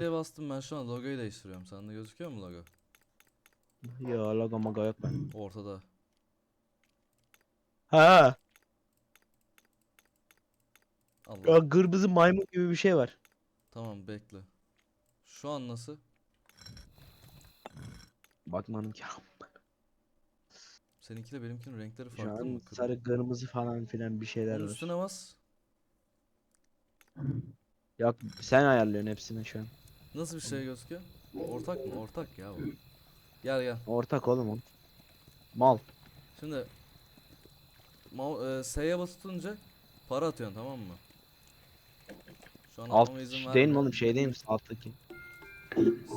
Şeye bastım ben şu an logoyu değiştiriyorum. Sende gözüküyor mu logo? Ya logo mogo yok ben. Ortada. Ha, Allah. ya kırmızı maymun gibi bir şey var. Tamam bekle. Şu an nasıl? Bakmadım ki. Seninkiyle benimkinin renkleri Şu farklı an mı? Kırmızı. sarı kırmızı falan filan bir şeyler Onun var. üstüne bas. Yok sen ayarlıyorsun hepsini şu an. Nasıl bir şey gözüküyor? Ortak mı? Ortak ya bu. Gel gel. Ortak oğlum o. Mal. Şimdi ma- e, S'ye basınca para atıyorsun tamam mı? Şu an Alt atmama izin değil mi vermiyor. oğlum şey değil mi alttaki?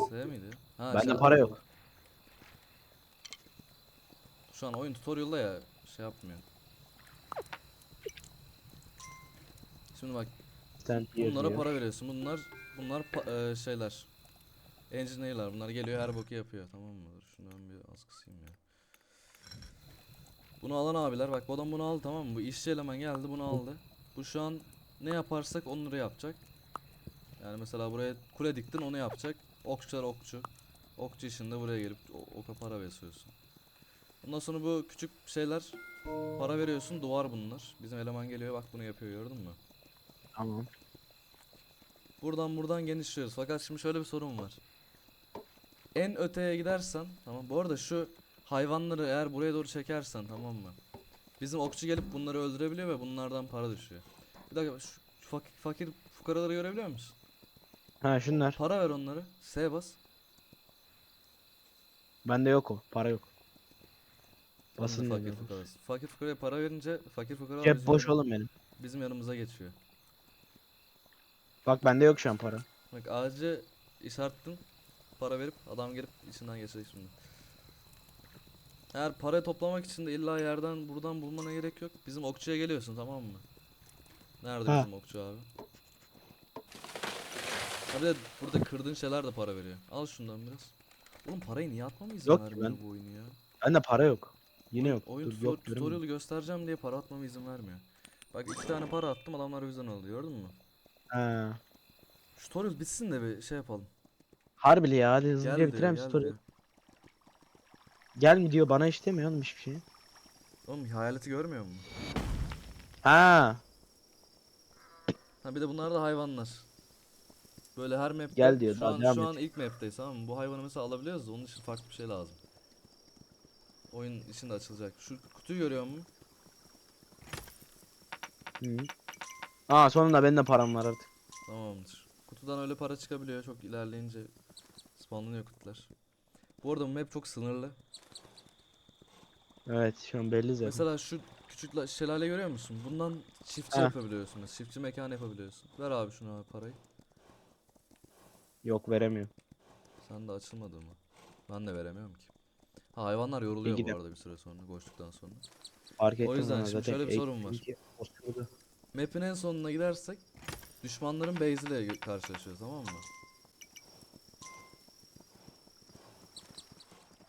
S miydi? Ha, Bende şey- para yok. Şu an oyun tutorial'da ya şey yapmıyor. Şimdi bak Sen bunlara para veriyorsun. Bunlar bunlar e, şeyler. Engineer'lar. Bunlar geliyor her boku yapıyor tamam mı? Şundan bir az kısayım ya. Bunu alan abiler bak bu adam bunu aldı tamam mı? Bu işçi eleman geldi bunu aldı. Bu şu an ne yaparsak onları yapacak. Yani mesela buraya kule diktin onu yapacak. Okçular okçu. Okçu işinde buraya gelip oka para veriyorsun. Ondan sonra bu küçük şeyler para veriyorsun duvar bunlar. Bizim eleman geliyor bak bunu yapıyor gördün mü? Tamam. Buradan buradan genişliyoruz. Fakat şimdi şöyle bir sorun var. En öteye gidersen tamam. Bu arada şu hayvanları eğer buraya doğru çekersen tamam mı? Bizim okçu gelip bunları öldürebiliyor ve bunlardan para düşüyor. Bir dakika şu, şu fakir, fakir fukaraları görebiliyor musun? Ha şunlar. Para ver onları. S bas. Bende yok o. Para yok. Basın fakir fukarası. Fakir fukaraya para verince fakir fukaralar Cep boş oğlum benim. bizim yanımıza geçiyor. Bak bende yok şu an para. Bak ağacı işaretledin. Para verip adam gelip içinden geçecek şimdi. Eğer para toplamak için de illa yerden buradan bulmana gerek yok. Bizim okçuya geliyorsun tamam mı? Nerede Ha. bizim okçu abi? Ha bir de burada kırdığın şeyler de para veriyor. Al şundan biraz. Oğlum parayı niye atmama izin Yok ki vermiyor ben- bu oyunu ya? Bende para yok. Yine yok. Oyun Dur, tutor- yok tutorial'ı göstereceğim diye para atmama izin vermiyor. Bak iki tane para attım adamlar o yüzden aldı gördün mü? Ha. Şu tutorial bitsin de bir şey yapalım. Harbili ya hadi hızlıca Gel diyor, bitireyim gel story. diyor. Gel mi diyor bana istemiyor oğlum hiçbir şey. Oğlum hayaleti görmüyor musun? Ha. Ha bir de bunlar da hayvanlar. Böyle her map'te Gel diyor, şu daha an, devam şu et. an ilk map'teyiz tamam mı? Bu hayvanı mesela alabiliyoruz da onun için farklı bir şey lazım. Oyun içinde açılacak. Şu kutuyu görüyor musun? Hı. Aa sonunda benim de param var artık. Tamamdır. Kutudan öyle para çıkabiliyor çok ilerleyince spawnlanıyor kutular. Bu arada bu map çok sınırlı. Evet şu an belli zaten. Mesela şu küçük la- şelale görüyor musun? Bundan çiftçi Ha. yapabiliyorsun. mesela, Çiftçi mekan yapabiliyorsun. Ver abi şuna abi parayı. Yok veremiyorum. Sen de açılmadı mı? Ben de veremiyorum ki. Ha hayvanlar yoruluyor bu gidelim. arada bir süre sonra koştuktan sonra. Fark ettim yüzden ona şimdi zaten. şöyle bir sorun var. Eğitim-. Map'in en sonuna gidersek düşmanların base'iyle gö- karşılaşıyoruz tamam mı?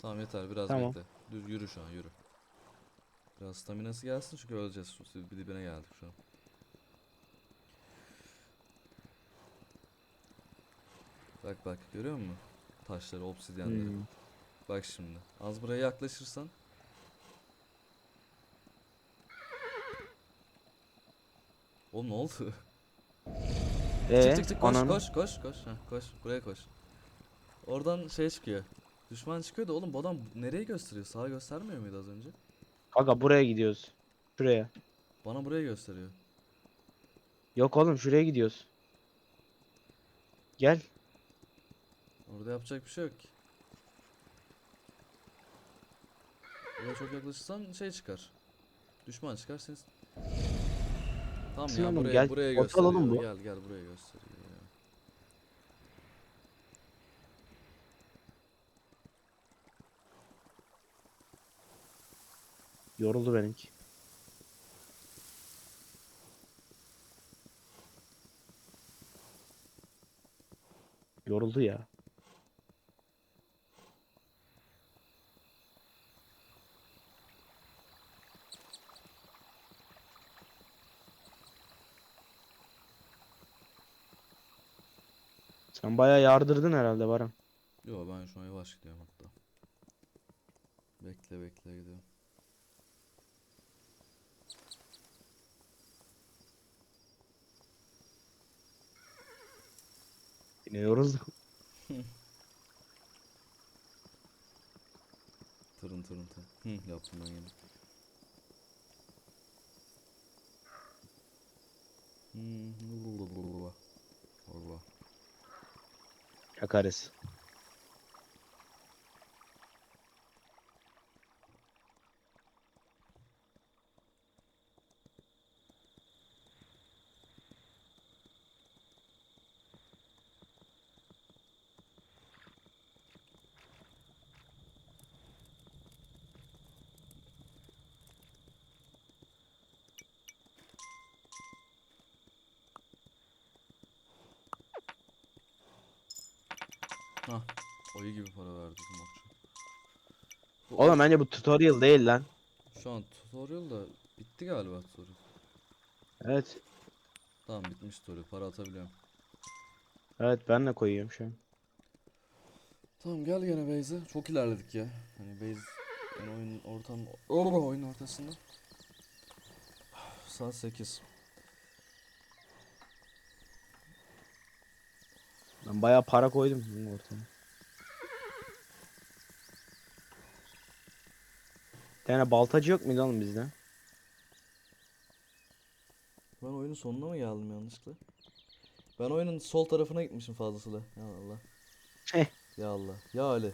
Tamam yeter biraz Tamam. bekle. Düz yürü şu an yürü. Biraz staminası gelsin çünkü öleceğiz. Şu- Bir dibine geldik şu an. Bak bak görüyor musun? Taşları, obsidyenleri. Hmm. Bak şimdi. Az buraya yaklaşırsan. Oğlum ne oldu? Ee, çık çık çık koş koş koş koş. Heh, koş buraya koş. Oradan şey çıkıyor. Düşman çıkıyor da oğlum bu adam nereye gösteriyor? Sağa göstermiyor muydu az önce? Kanka buraya gidiyoruz. Şuraya. Bana buraya gösteriyor. Yok oğlum şuraya gidiyoruz. Gel. Orada yapacak bir şey yok ki. Buraya çok yaklaşırsan şey çıkar. Düşman çıkar sen. Tamam Sen ya buraya gel, buraya gösteriyor. oğlum bu. Gel gel buraya gösteriyor ya. Yoruldu benimki. Yoruldu ya. Sen bayağı yardırdın herhalde Baran. Yo ben şu an yavaş gidiyorum hatta. Bekle bekle gidiyorum. İniyoruz. Tırın tırın tırın. Hı yaptım ben yine. Hmm. Yakarız. Hah. Ayı gibi para verdi bizim okçu. Bu Oğlum bence bu tutorial değil lan. Şu an tutorial da bitti galiba tutorial. Evet. Tamam bitmiş tutorial. Para atabiliyorum. Evet ben de koyuyorum şu an. Tamam gel gene base'e. Çok ilerledik ya. Hani base yani oyun ortam oyun ortasında. Saat 8. Ben bayağı para koydum bunun ortama. Bir tane baltacı yok muydu oğlum bizde? Ben oyunun sonuna mı geldim yanlışlıkla? Ben oyunun sol tarafına gitmişim fazlasıyla. Ya Allah. Heh. Ya Allah. Ya Ali.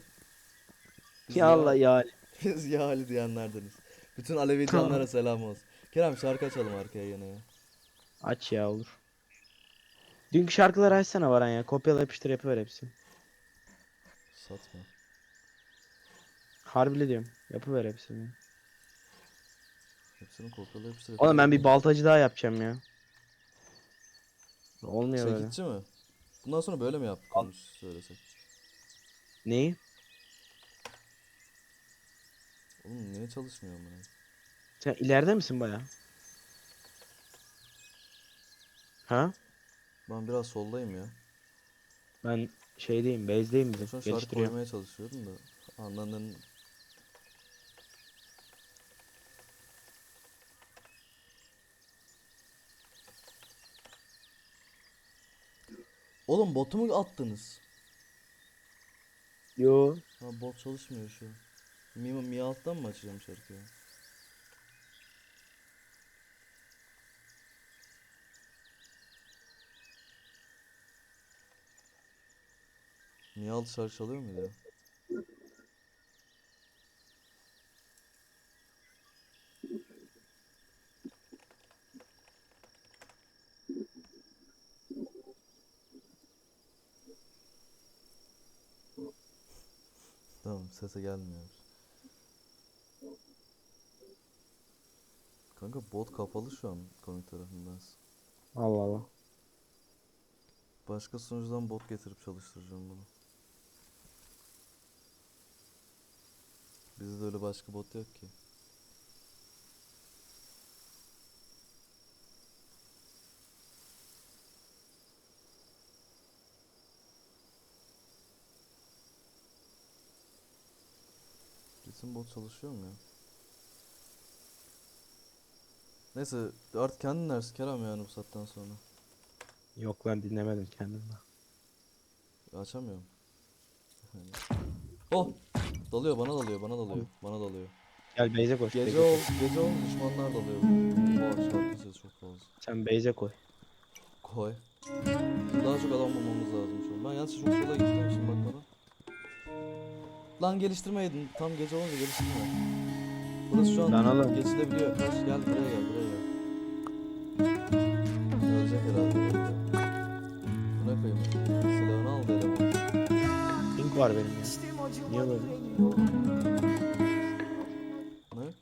Biz Ya Allah ya. Biz ya Ali diyenlerdeniz. Bütün Alevi canlara selam olsun. Kerem şarkı açalım arkaya yine ya. Aç ya olur. Dünkü şarkıları açsana Baran ya. Kopyala yapıştır yapıver hepsini. Satma. Harbi diyorum. Yapıver hepsini. Hepsini kopyalayıp hepsini Oğlum ben bir baltacı daha yapacağım ya. Olmuyor böyle. Çekitçi mi? Bundan sonra böyle mi yap konuş söylesek? Neyi? Oğlum niye çalışmıyor amına? Sen ileride misin baya? Ha? Ben biraz soldayım ya. Ben şeydeyim, base'deyim bizim. An şarkı Geliştiriyorum. koymaya çalışıyorum da anlanın Oğlum botu mu attınız? Yo. Ha bot çalışmıyor şu an. Mi, mi alttan mı açacağım şarkıyı? Mi alt şarkı çalıyor muydu ya? Tamam sese gelmiyor. Kanka bot kapalı şu an komik tarafından. Allah Allah. Başka sunucudan bot getirip çalıştıracağım bunu. Bizde öyle başka bot yok ki. Bizim bot çalışıyor mu ya? Neyse artık kendin dersin Kerem yani bu saatten sonra. Yok lan dinlemedim kendimi. Açamıyorum. Yani. Oh! Dalıyor bana dalıyor bana dalıyor bana dalıyor. Gel base'e koş. Gece base'e ol koş. gece ol düşmanlar dalıyor. Oha şarkı sesi çok fazla. Sen base'e koy. Koy. Daha çok adam bulmamız lazım şu an. Ben yalnız çok sola gittiğim için bakmadan. Lan geliştirmeydin. Tam gece olunca geliştirme. Burası şu an Lan oğlum. geçilebiliyor. Kaç gel buraya gel buraya gel. Ölecek herhalde. Buna koyayım. Silahını aldı eleman. Pink var benim ya. Niye böyle? Ne?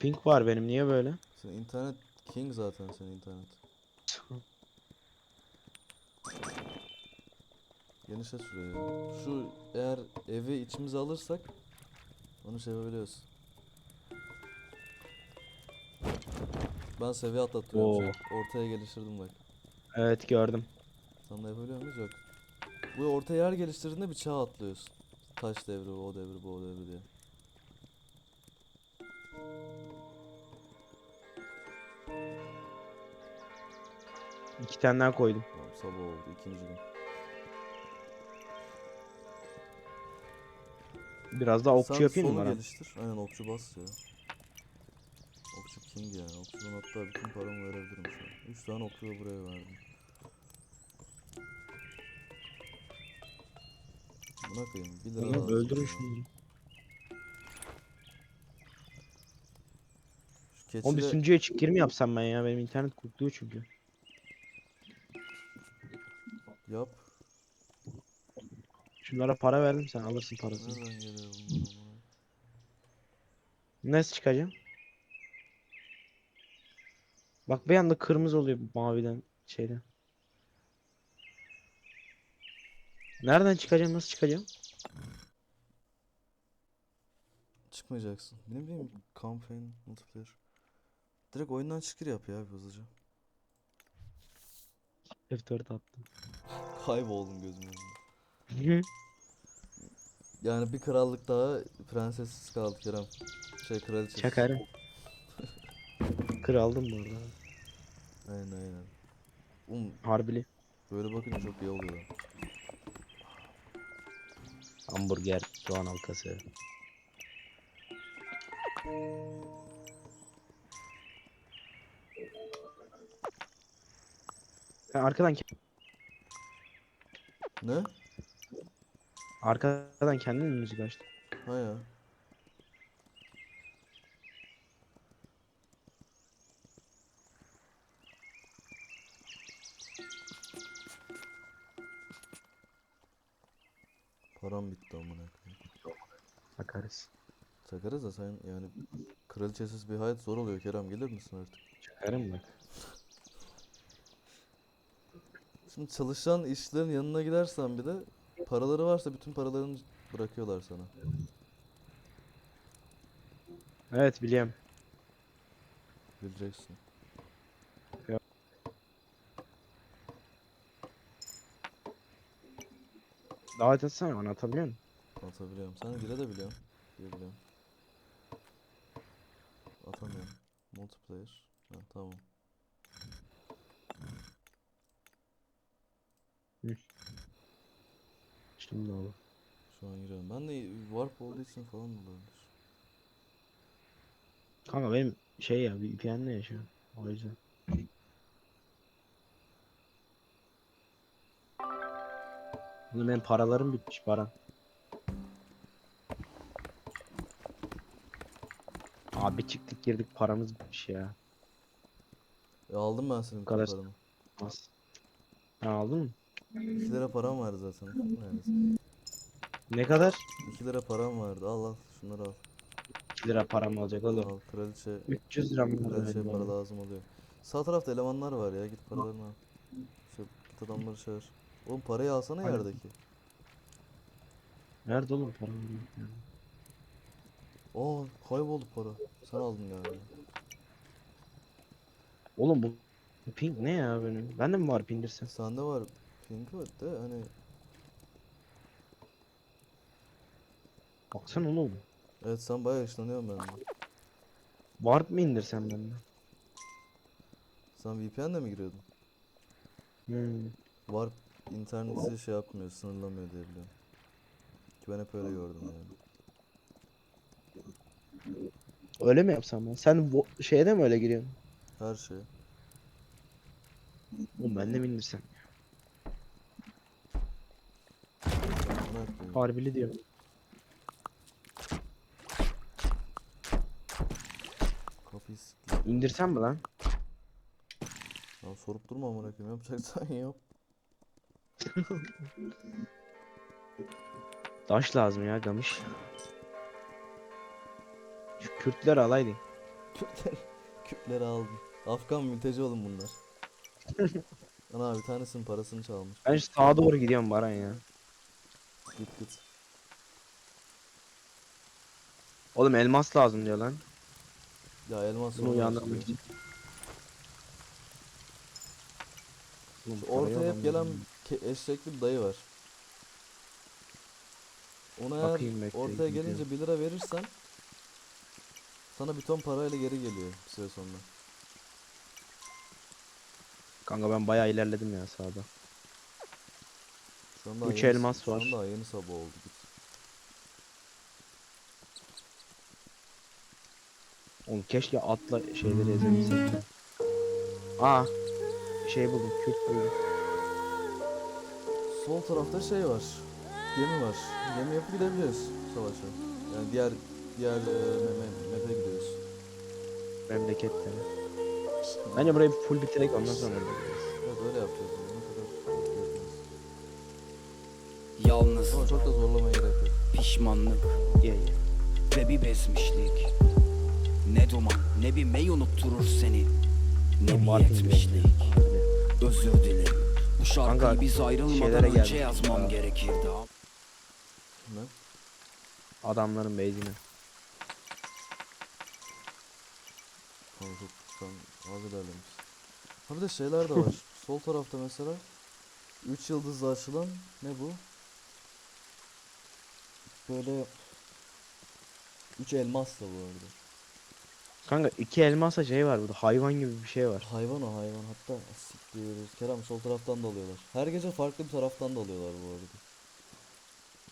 Pink var benim niye böyle? Senin internet king zaten senin internet. Genişlet şurayı. Şu eğer evi içimize alırsak onu sevebiliyoruz. Ben seviye. Oo. şu an. Ortaya geliştirdim bak. Evet gördüm. Sen de yapabiliyor muyuz? Yok. Bu orta yer geliştirdiğinde bir çağ atlıyorsun. Taş devri, o devri, bu devri diye. İki tane daha koydum. Tamam sabah oldu ikinci gün. Biraz daha okçu Sen yapayım mı solu bana? geliştir. Aynen okçu bas ya. Okçu king yani. Okçudan hatta bütün paramı verebilirim şu an. 3 tane okçu da buraya verdim. Buna koyayım. 1 lira Oğlum lazım öldürün şunları. Şu Oğlum bir keçi de sunucuya çık gir mi yapsam ben ya? Benim internet kurtluyor çünkü. yap. Şunlara para verdim sen alırsın parasını. Nereden geliyor bunlar amına? Nasıl çıkacağım? Bak bir anda kırmızı oluyor maviden şeyden. Nereden çıkacağım? Nasıl çıkacağım? Çıkmayacaksın. Ne bileyim campaign, multiplayer. Direkt oyundan çıkır yap ya bir hızlıca. F4 attım. Kayboldum gözümün önünde. Yani bir krallık daha prensessiz kaldı Kerem. Şey kraliçesiz. Çakarım. Kraldım bu arada. Aynen aynen. Um Harbili. böyle bakınca çok iyi oluyor. Hamburger, soğan halkası. Arkadan ke- Ne? arkadan kendin mi müzik açtın? Ha ya. Param bitti amına koyayım. Bakarız. Çakarız da sen yani kraliçesiz bir hayat zor oluyor Kerem gelir misin artık? Çakarım bak. Şimdi çalışan işlerin yanına gidersen bir de paraları varsa bütün paralarını bırakıyorlar sana. Evet biliyorum. Bileceksin. Davet etsene bana atabiliyor musun? Atabiliyorum. Sen bire de biliyorum. Bir biliyorum. Atamıyorum. Multiplayer. Ha, tamam. Şimdi olur. Şu an giriyorum. Ben de warp olduğu için falan olabilir. Kanka benim şey ya VPN'le yaşıyorum. O yüzden. Oğlum benim paralarım bitmiş Baran. Abi çıktık girdik paramız bitmiş ya. E aldım ben senin kadar- paranı. Ha, aldın mı? 2 lira param vardı zaten. Ne kadar? 2 lira param vardı. Al al. Şunları al. 2 lira param olacak oğlum. Al kraliçe. 300 lira mı? Kraliçe para lazım oluyor. Sağ tarafta elemanlar var ya. Git paralarını al. Şu adamları çağır. Oğlum parayı alsana Aynen. yerdeki. Nerede oğlum param? Ya. Aa kayboldu para. Sen aldın galiba. Oğlum bu bu ping ne ya benim? Bende mi var pindirsen? Sende var pink var de hani Baksana oğlum. evet sen bayağı ışınlanıyorsun bende. Warp mı indirsen bende? Sen VPN'le mi giriyordun? Hmm. Warp interneti şey yapmıyor, sınırlamıyor diye biliyorum. Ki ben hep öyle gördüm yani. Öyle mi yapsam ben? Sen vo- şeye mi öyle giriyorsun? Her şey. Oğlum ben de mi indirsem? Koyayım. Harbili diyorum. Kapıyı siktir. İndirsem mi lan? Ya sorup durma amına koyayım. Yapacaksan yap. Taş lazım ya gamış. Şu Kürtler alaydın. Küpleri, küpleri aldım. Afgan mülteci oğlum bunlar. Ana bir tanesinin parasını çalmış. Ben şu sağa doğru gidiyorum Baran ya. Git git. Oğlum elmas lazım diyor lan. Ya elmas Bunu uyandırmak için. Ortaya hep gelen eşekli bir dayı var. Ona eğer Bakayım bekle, ortaya gidiyor. gelince 1 lira verirsen sana bir ton parayla geri geliyor bir süre sonra. Kanka ben bayağı ilerledim ya sağda. Şu an daha Üç yeni- elmas şu var. daha yeni sabah oldu. Git. Oğlum keşke atla şeyleri ezebilsek. Aa şey buldum. Kürt buldum. Sol tarafta şey var. Gemi var. Gemi yapıp gidebiliriz savaşa. Yani diğer diğer e, meme, map'e gidiyoruz. Memleketlere. Bence burayı full bitirek ondan sonra gideriz. Evet öyle yapacağız. yani. Ne kadar yapacağız. Yalnız Ama çok da zorlamaya gerek yok. pişmanlık Ye ye. ve bir bezmişlik Ne duman ne bir mey unutturur seni Ne bir mı yetmişlik Özür dilerim Bu şarkıyı Kanka, biz ayrılmadan şeylere önce geldik yazmam ya. gerekirdi Ne? Adamların base'ine. Kanka çok şu an az ilerlemiş. Ha bir de şeyler de var. Sol tarafta mesela 3 yıldızlı açılan ne bu? Böyle 3 elmas da bu arada. Kanka iki elmasa şey var burada hayvan gibi bir şey var. Hayvan o hayvan hatta siktir. Kerem sol taraftan da alıyorlar. Her gece farklı bir taraftan da alıyorlar bu arada.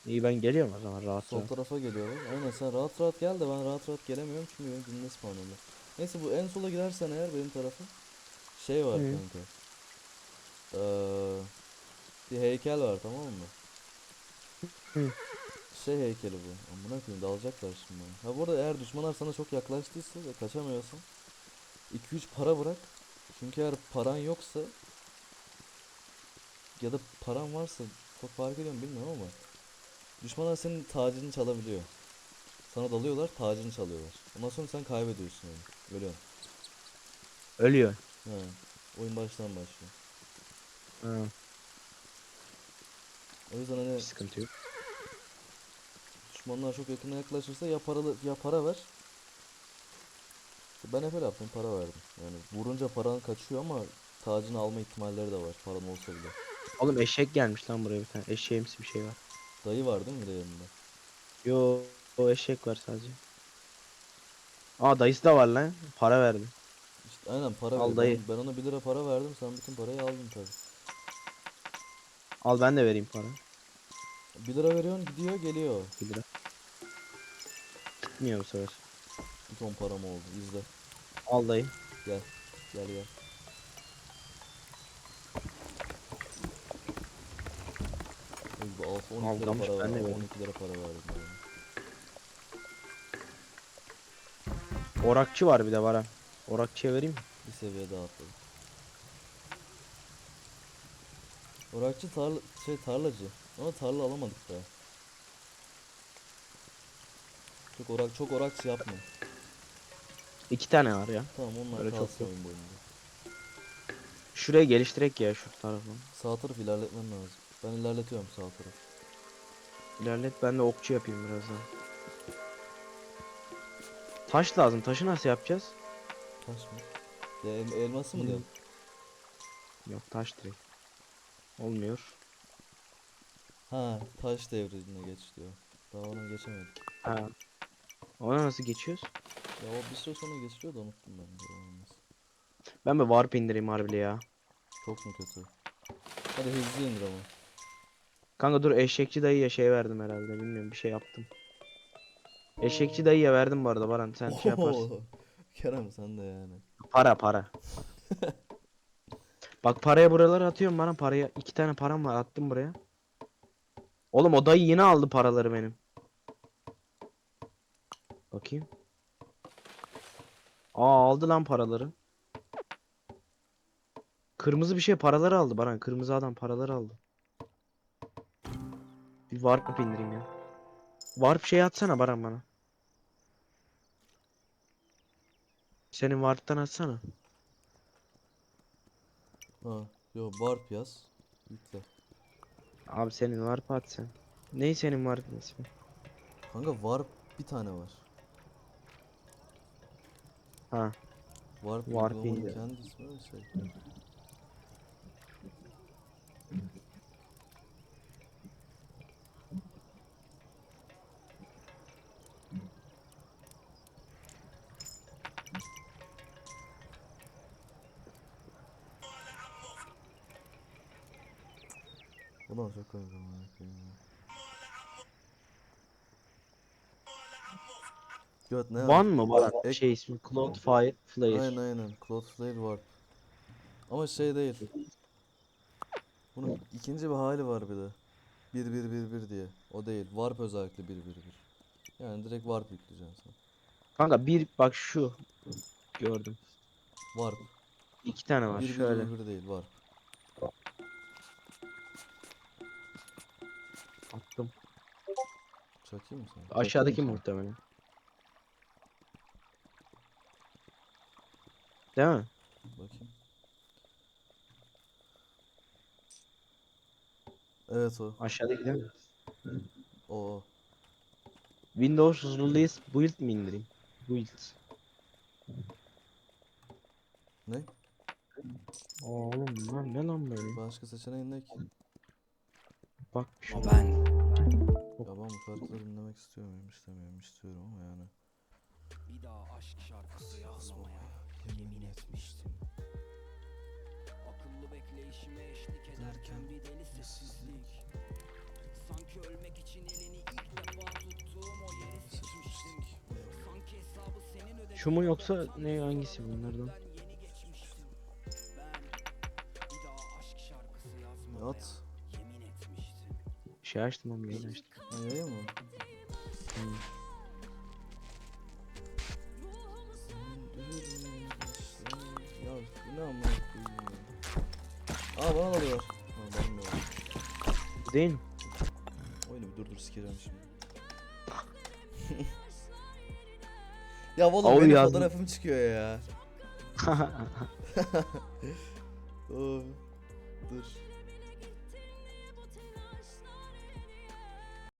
İyi ben geliyorum o zaman rahat Sol rahat. tarafa geliyorlar. Aynen sen rahat rahat gel de ben rahat rahat gelemiyorum çünkü benim günümde spawn oluyor. Neyse bu en sola gidersen eğer benim tarafa şey var Hı. kanka. Ee, bir heykel var tamam mı? Hı. Şey heykeli bu. Amına koyayım dalacaklar şimdi. Ha bu arada eğer düşmanlar sana çok yaklaştıysa ve kaçamıyorsan 2-3 para bırak. Çünkü eğer paran yoksa ya da paran varsa çok fark ediyor mu bilmiyorum ama düşmanlar senin tacını çalabiliyor. Sana dalıyorlar, tacını çalıyorlar. Ondan sonra sen kaybediyorsun onu. Ölüyorsun. Ölüyor. He. Oyun baştan başlıyor. Ha, O yüzden hani hiç sıkıntı yok. Düşmanlar çok yakına yaklaşırsa ya paralı ya para ver. Ben hep öyle yaptım, para verdim. Yani vurunca paran kaçıyor ama tacını alma ihtimalleri de var paran olsa bile. Oğlum eşek gelmiş lan buraya bir tane. Eşeğimsi bir şey var. Dayı var değil mi bir de yanında? Yo o eşek var sadece. Aa dayısı da var lan. Para verdi. İşte aynen para Al veriyor. dayı. Ben, ona 1 lira para verdim, sen bütün parayı aldın tabii. Al ben de vereyim para. 1 lira veriyorsun, gidiyor, geliyor. 1 lira. Gitmiyor bu sefer. Bir ton param oldu, izle. Al dayı. Gel, gel gel. Bu altı 12 lira para ben de verdim. verdim. 12 lira para verdim yani. Orakçı var bir de var ha. Orakçıya vereyim mi? Bir seviye daha atladım. Orakçı tarla, şey tarlacı. Ama tarla alamadık daha. Çok orak çok orakçı yapma. İki tane var ya. Tamam onlar Öyle çok kalsın yok. oyun boyunca. Şuraya geliştirek ya şu tarafı. Sağ taraf ilerletmen lazım. Ben ilerletiyorum sağ taraf. İlerlet ben de okçu yapayım birazdan. Taş lazım. Taşı nasıl yapacağız? Taş mı? Ya el- elması mı Hmm. diyorsun? Yok taş direkt. Olmuyor. Ha, taş devrine geç diyor. Daha ona geçemedik. Ha. Ona nasıl geçiyoruz? Ya o bir süre sonra geçiyor da unuttum ben de olmaz. Ben bir warp indireyim harbili ya. Çok mu kötü? Hadi hızlı indir ama. Kanka dur eşekçi dayıya şey verdim herhalde bilmiyorum bir şey yaptım. Eşekçi dayıya verdim bu arada Baran sen şey yaparsın. Oo, Kerem sen de yani. Para para. Bak paraya buraları atıyorum bana paraya. iki tane param var attım buraya. Oğlum o dayı yine aldı paraları benim. Bakayım. Aa aldı lan paraları. Kırmızı bir şey paraları aldı Baran. Kırmızı adam paraları aldı. Bir warp indireyim ya. Warp şey atsana Baran bana. Senin warp'tan atsana. Ha, yo barp yaz. Yükle. Abi senin warp at sen. Ney senin warp'ın ismi? Kanka warp bir tane var. Ha. Warp, Warp uygulamanın indi. kendi ismi mi şey? Bu da çok koyuyorum. Göt ne Van mı Baran? Ek- Şey ismi Cloud Fire Flare. Aynen aynen. Cloud Flare Warp. Ama şey değil. Bunun ikinci bir hali var bir de. 1 1 1 1 diye. O değil. Warp özellikle 1 1 1. Yani direkt Warp yükleyeceksin sen. Kanka bir bak şu. Gördüm. Warp. İki tane var 1 1 şöyle. 1 1 değil. Warp. Attım. Çakayım mı sana? Aşağıdaki muhtemelen. Değil mi? Bakayım. Evet o. Aşağıdaki değil mi? O. Windows Release Build mi indireyim? Build. Ne? Oğlum bunlar ne lan böyle? Başka seçeneğin ne ki? Bak şu. Ben Ya ben bu şarkıları dinlemek istiyor muyum? İstemiyorum. istiyorum ama yani. bir daha aşk şarkısı yazmamaya yemin etmiştim. Akıllı bekleyişime eşlik ederken bir deli sessizlik. Sanki ölmek için elini ilk defa tuttuğum o yeri seçmiştim. Sanki hesabı senin ödediğin Şu mu yoksa ne hangisi bunlardan? yeni geçmiştim. Ben bir daha aşk şarkısı yazmamaya At. yemin etmiştim. Şey açtım ama yayın açtım. Yayın mı? Hmm. Değil mi? Oyunu bir durdur sikeceğim şimdi. ya oğlum benim yazdım. fotoğrafım çıkıyor ya. Oo, dur.